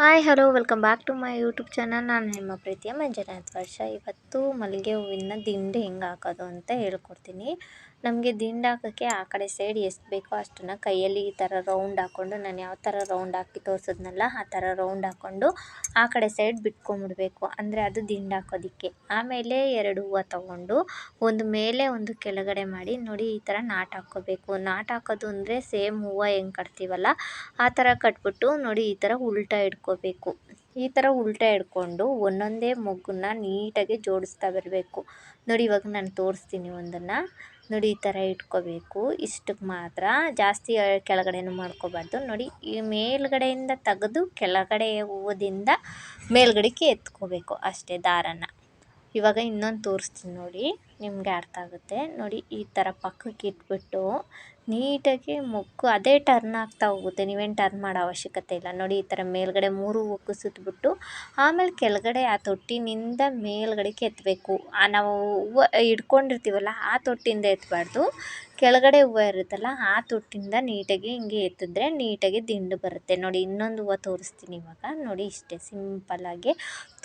Hi, hello, welcome back to my YouTube channel. ನಾನು ನಿಮ್ಮ ಪ್ರೀತಿಯ ಮಂಜುನಾಥ್ ವರ್ಷ. ಇವತ್ತು ಮಲ್ಲಿಗೆ ಹೂವಿನ ದಿಂಡು ಹೆಂಗೆ ಹಾಕೋದು ಅಂತ ಹೇಳ್ಕೊಡ್ತೀನಿ. ನಮಗೆ ದಿಂಡು ಹಾಕೋಕ್ಕೆ ಆ ಕಡೆ ಸೈಡ್ ಎಷ್ಟು ಬೇಕೋ ಅಷ್ಟನ್ನು ಕೈಯಲ್ಲಿ ಈ ಥರ ರೌಂಡ್ ಹಾಕ್ಕೊಂಡು ನಾನು ಯಾವ ಥರ ರೌಂಡ್ ಹಾಕಿ ತೋರಿಸಿದ್ನಲ್ಲ ಆ ಥರ ರೌಂಡ್ ಹಾಕ್ಕೊಂಡು ಆ ಕಡೆ ಸೈಡ್ ಬಿಟ್ಕೊಂಬಿಡ್ಬೇಕು. ಅಂದರೆ ಅದು ದಿಂಡು ಹಾಕೋದಕ್ಕೆ. ಆಮೇಲೆ ಎರಡು ಹೂವು ತೊಗೊಂಡು ಒಂದು ಮೇಲೆ ಒಂದು ಕೆಳಗಡೆ ಮಾಡಿ ನೋಡಿ ಈ ಥರ ನಾಟ್ ಹಾಕ್ಕೋಬೇಕು ನಾಟ್ ಹಾಕೋದು ಅಂದರೆ ಸೇಮ್ ಹೂವು ಹೆಂಗೆ ಕಟ್ತೀವಲ್ಲ, ಆ ಥರ ಕಟ್ಬಿಟ್ಟು ನೋಡಿ ಈ ಥರ ಉಲ್ಟಾ ಇಟ್ಕೋಬೇಕು ಈ ಥರ ಉಲ್ಟಾ ಹಿಡ್ಕೊಂಡು ಒಂದೊಂದೇ ಮೊಗ್ಗನ್ನ ನೀಟಾಗಿ ಜೋಡಿಸ್ತಾ ಬರಬೇಕು. ನೋಡಿ, ಇವಾಗ ನಾನು ತೋರಿಸ್ತೀನಿ ಒಂದನ್ನು. ನೋಡಿ, ಈ ಥರ ಇಟ್ಕೋಬೇಕು. ಇಷ್ಟಕ್ಕೆ ಮಾತ್ರ ಜಾಸ್ತಿ ಕೆಳಗಡೆನೂ ಮಾಡ್ಕೋಬಾರ್ದು. ನೋಡಿ, ಈ ಮೇಲ್ಗಡೆಯಿಂದ ತೆಗೆದು ಕೆಳಗಡೆ ಹೂವದಿಂದ ಮೇಲ್ಗಡೆಗೆ ಎತ್ಕೋಬೇಕು ಅಷ್ಟೇ ದಾರನ. ಇವಾಗ ಇನ್ನೊಂದು ತೋರಿಸ್ತೀನಿ ನೋಡಿ. ನಿಮಗೆ ಅರ್ಥ ಆಗುತ್ತೆ. ನೋಡಿ, ಈ ಥರ ಪಕ್ಕಕ್ಕೆ ಇಟ್ಬಿಟ್ಟು ನೀಟಾಗಿ ಮುಕ್ಕು, ಅದೇ ಟರ್ನ್ ಆಗ್ತಾ ಹೋಗುತ್ತೆ. ನೀವೇನು ಟರ್ನ್ ಮಾಡೋ ಅವಶ್ಯಕತೆ ಇಲ್ಲ. ನೋಡಿ, ಈ ಥರ ಮೇಲ್ಗಡೆ ಮೂರು ಉಕ್ಕು ಸುತ್ತಬಿಟ್ಟು ಆಮೇಲೆ ಕೆಳಗಡೆ ಆ ತೊಟ್ಟಿನಿಂದ ಮೇಲ್ಗಡೆಗೆ ಎತ್ತಬೇಕು ನಾವು ಹೂವು ಹಿಡ್ಕೊಂಡಿರ್ತೀವಲ್ಲ ಆ ತೊಟ್ಟಿಂದ ಎತ್ತಬಾರ್ದು ಕೆಳಗಡೆ ಹೂವು ಇರುತ್ತಲ್ಲ, ಆ ತೊಟ್ಟಿಂದ ನೀಟಾಗಿ ಹಿಂಗೆ ಎತ್ತಿದ್ರೆ ನೀಟಾಗಿ ದಿಂಡು ಬರುತ್ತೆ. ನೋಡಿ, ಇನ್ನೊಂದು ಹೂವು ತೋರಿಸ್ತೀನಿ ಇವಾಗ. ನೋಡಿ, ಇಷ್ಟೇ ಸಿಂಪಲ್ಲಾಗಿ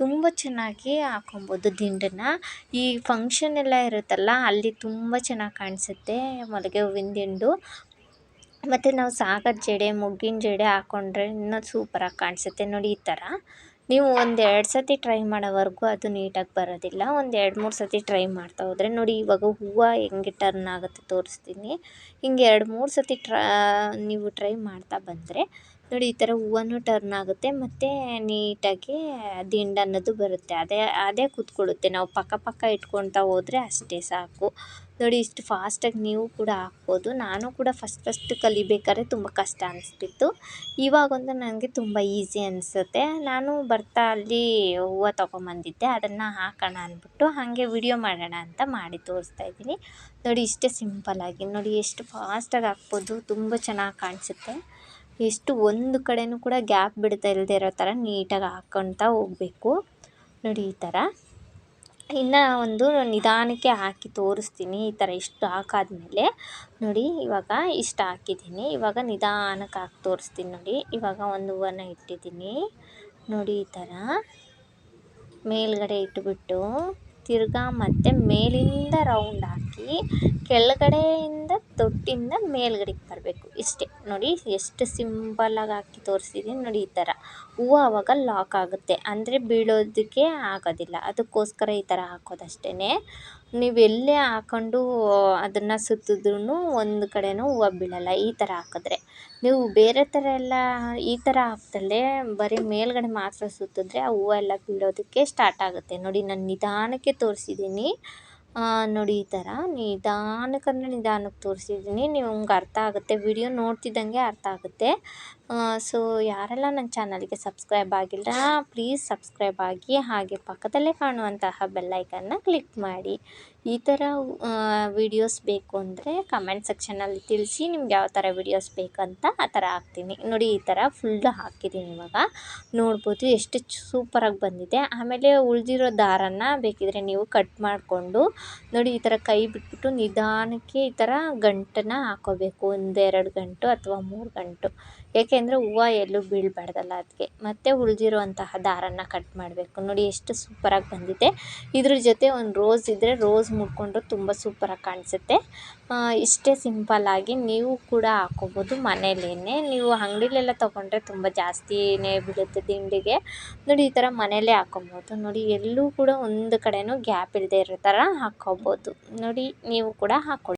ತುಂಬ ಚೆನ್ನಾಗಿ ಹಾಕೊಬೋದು ದಿಂಡನ್ನ. ಈ ಫಂಕ್ಷನ್ ಎಲ್ಲ ಇರುತ್ತಲ್ಲ, ಅಲ್ಲಿ ತುಂಬ ಚೆನ್ನಾಗಿ ಕಾಣಿಸುತ್ತೆ ಮಲ್ಲಿಗೆ ಹೂವಿನ ದಿಂಡು. ಮತ್ತು ನಾವು ಸಾಗರ ಜಡೆ, ಮೊಗ್ಗಿನ ಜಡೆ ಹಾಕೊಂಡ್ರೆ ಇನ್ನೂ ಸೂಪರಾಗಿ ಕಾಣಿಸುತ್ತೆ. ನೋಡಿ, ಈ ಥರ. ನೀವು ಒಂದು ಎರಡು ಸತಿ ಟ್ರೈ ಮಾಡೋವರೆಗೂ ಅದು ನೀಟಾಗಿ ಬರೋದಿಲ್ಲ. ಒಂದು ಎರಡು ಮೂರು ಸತಿ ಟ್ರೈ ಮಾಡ್ತಾ ಹೋದರೆ ನೋಡಿ ಇವಾಗ ಹೂವು ಹೆಂಗೆ ಟರ್ನ್ ಆಗುತ್ತೆ ತೋರಿಸ್ತೀನಿ. ಹಿಂಗೆ ಎರಡು, ಮೂರು ಸತಿ ಟ್ರಾ ನೀವು ಟ್ರೈ ಮಾಡ್ತಾ ಬಂದರೆ ನೋಡಿ, ಈ ಥರ ಹೂವನೂ ಟರ್ನ್ ಆಗುತ್ತೆ. ಮತ್ತು ನೀಟಾಗಿ ದಿಂಡು ಅನ್ನೋದು ಬರುತ್ತೆ. ಅದೇ ಅದೇ ಕೂತ್ಕೊಳ್ಳುತ್ತೆ. ನಾವು ಪಕ್ಕ ಪಕ್ಕ ಇಟ್ಕೊಳ್ತಾ ಹೋದರೆ ಅಷ್ಟೇ ಸಾಕು. ನೋಡಿ, ಇಷ್ಟು ಫಾಸ್ಟಾಗಿ ನೀವು ಕೂಡ ಹಾಕ್ಬೋದು. ನಾನು ಕೂಡ ಫಸ್ಟ್ ಫಸ್ಟ್ ಕಲಿಬೇಕಾದ್ರೆ ತುಂಬ ಕಷ್ಟ ಅನಿಸ್ತಿತ್ತು. ಇವಾಗೊಂದು ನನಗೆ ತುಂಬ ಈಸಿ ಅನಿಸುತ್ತೆ. ನಾನು ಬರ್ತಾ ಅಲ್ಲಿ ಹೂವು ತೊಗೊಂಬಂದಿದ್ದೆ. ಅದನ್ನು ಹಾಕೋಣ ಅಂದ್ಬಿಟ್ಟು ಹಾಗೆ ವಿಡಿಯೋ ಮಾಡೋಣ ಅಂತ ಮಾಡಿ ತೋರಿಸ್ತಾ ಇದ್ದೀನಿ. ನೋಡಿ, ಇಷ್ಟೇ ಸಿಂಪಲ್ಲಾಗಿ ನೋಡಿ, ಎಷ್ಟು ಫಾಸ್ಟಾಗಿ ಹಾಕ್ಬೋದು. ತುಂಬ ಚೆನ್ನಾಗಿ ಕಾಣಿಸುತ್ತೆ. ಎಷ್ಟು ಒಂದು ಕಡೆಯೂ ಕೂಡ ಗ್ಯಾಪ್ ಬಿಡ್ತಾ ಇಲ್ಲದೆ ಇರೋ ಥರ ನೀಟಾಗಿ ಹಾಕ್ಕೊಳ್ತಾ ಹೋಗಬೇಕು. ನೋಡಿ ಈ ಥರ. ಇನ್ನು ಒಂದು ನಿಧಾನಕ್ಕೆ ಹಾಕಿ ತೋರಿಸ್ತೀನಿ. ಈ ಥರ ಇಷ್ಟು ಹಾಕಾದ್ಮೇಲೆ ನೋಡಿ, ಇವಾಗ ಇಷ್ಟು ಹಾಕಿದ್ದೀನಿ. ಇವಾಗ ನಿಧಾನಕ್ಕೆ ಹಾಕಿ ತೋರಿಸ್ತೀನಿ ನೋಡಿ. ಇವಾಗ ಒಂದು ಹೂವನ್ನು ಇಟ್ಟಿದ್ದೀನಿ. ನೋಡಿ ಈ ಥರ. ಮೇಲ್ಗಡೆ ಇಟ್ಬಿಟ್ಟು ತಿರ್ಗಾ ಮತ್ತೆ ಮೇಲಿಂದ ರೌಂಡ್ ಹಾಕಿ ಕೆಳಗಡೆಯಿಂದ ತೊಟ್ಟಿಂದ ಮೇಲ್ಗಡೆಗೆ ಬರಬೇಕು. ಇಷ್ಟೇ. ನೋಡಿ ಎಷ್ಟು ಸಿಂಪಲ್ಲಾಗಿ ಹಾಕಿ ತೋರಿಸಿದ್ದೀನಿ ನೋಡಿ ಈ ಥರ. ಹೂವು ಆವಾಗ ಲಾಕ್ ಆಗುತ್ತೆ. ಅಂದರೆ ಬೀಳೋದಕ್ಕೆ ಆಗೋದಿಲ್ಲ. ಅದಕ್ಕೋಸ್ಕರ ಈ ಥರ ಹಾಕೋದಷ್ಟೇ ನೀವು ಎಲ್ಲೇ ಹಾಕೊಂಡು ಅದನ್ನು ಸುತ್ತಿದ್ರೂ ಒಂದು ಕಡೆಯೂ ಹೂವು ಬೀಳಲ್ಲ, ಈ ಥರ ಹಾಕಿದ್ರೆ. ನೀವು ಬೇರೆ ಥರ ಎಲ್ಲ ಈ ಥರ ಹಾಕ್ದಲೇ ಬರೀ ಮೇಲುಗಡೆ ಮಾತ್ರ ಸುತ್ತಿದ್ರೆ ಆ ಹೂವು ಎಲ್ಲ ಬೀಳೋದಕ್ಕೆ ಸ್ಟಾರ್ಟ್ ಆಗುತ್ತೆ. ನೋಡಿ, ನಾನು ನಿಧಾನಕ್ಕೆ ತೋರಿಸಿದ್ದೀನಿ. ನೋಡಿ ಈ ಥರ ನಿಧಾನಕ್ಕಂದರೆ ನಿಧಾನಕ್ಕೆ ತೋರಿಸಿದ್ದೀನಿ. ನಿಮ್ಗೆ ಅರ್ಥ ಆಗುತ್ತೆ. ವಿಡಿಯೋ ನೋಡ್ತಿದ್ದಂಗೆ ಅರ್ಥ ಆಗುತ್ತೆ. ಸೊ ಯಾರೆಲ್ಲ ನನ್ನ ಚಾನಲ್ಗೆ ಸಬ್ಸ್ಕ್ರೈಬ್ ಆಗಿಲ್ಲ ಪ್ಲೀಸ್ ಸಬ್ಸ್ಕ್ರೈಬ್ ಆಗಿ ಹಾಗೆ ಪಕ್ಕದಲ್ಲೇ ಕಾಣುವಂತಹ ಬೆಲ್ಲೈಕನ್ನ ಕ್ಲಿಕ್ ಮಾಡಿ. ಈ ಥರ ವಿಡಿಯೋಸ್ ಬೇಕು ಅಂದರೆ ಕಮೆಂಟ್ ಸೆಕ್ಷನಲ್ಲಿ ತಿಳಿಸಿ ನಿಮ್ಗೆ ಯಾವ ಥರ ವೀಡಿಯೋಸ್ ಬೇಕಂತ ಆ ಥರ ಹಾಕ್ತೀನಿ. ನೋಡಿ, ಈ ಥರ ಫುಲ್ ಹಾಕಿದ್ದೀನಿ ಇವಾಗ. ನೋಡ್ಬೋದು ಎಷ್ಟು ಸೂಪರಾಗಿ ಬಂದಿದೆ. ಆಮೇಲೆ ಉಳಿದಿರೋ ದಾರನ್ನು ಬೇಕಿದ್ರೆ ನೀವು ಕಟ್ ಮಾಡಿಕೊಂಡು, ನೋಡಿ ಈ ಥರ ಕೈ ಬಿಟ್ಬಿಟ್ಟು ನಿಧಾನಕ್ಕೆ ಈ ಥರ ಗಂಟನ್ನು ಹಾಕೋಬೇಕು. ಒಂದೆರಡು ಗಂಟು ಅಥವಾ ಮೂರು ಗಂಟು. ಏಕೆಂದರೆ ಹೂವು ಎಲ್ಲೂ ಬೀಳಬಾರ್ದಲ್ಲ ಅದಕ್ಕೆ ಮತ್ತೆ ಉಳಿದಿರುವಂತಹ ದಾರನ ಕಟ್ ಮಾಡಬೇಕು. ನೋಡಿ ಎಷ್ಟು ಸೂಪರಾಗಿ ಬಂದಿದೆ. ಇದ್ರ ಜೊತೆ ಒಂದು ರೋಸ್ ಇದ್ದರೆ ರೋಸ್ ಮುಡ್ಕೊಂಡ್ರೆ ತುಂಬ ಸೂಪರಾಗಿ ಕಾಣಿಸುತ್ತೆ. ಇಷ್ಟೇ ಸಿಂಪಲ್ಲಾಗಿ ನೀವು ಕೂಡ ಹಾಕ್ಕೋಬೋದು ಮನೇಲೇ ನೀವು ಅಂಗಡಿಲೆಲ್ಲ ತೊಗೊಂಡ್ರೆ ತುಂಬ ಜಾಸ್ತಿನೇ ಬೀಳುತ್ತೆ ದಿಂಡಿಗೆ ನೋಡಿ ಈ ಥರ ಮನೇಲೇ ಹಾಕ್ಕೊಬೋದು ನೋಡಿ ಎಲ್ಲೂ ಕೂಡ ಒಂದು ಕಡೆಯೂ ಗ್ಯಾಪ್ ಇಲ್ಲದೆ ಇರೋ ಥರ ಹಾಕ್ಕೋಬೋದು ನೋಡಿ ನೀವು ಕೂಡ ಹಾಕ್ಕೊಳ್ಳಿ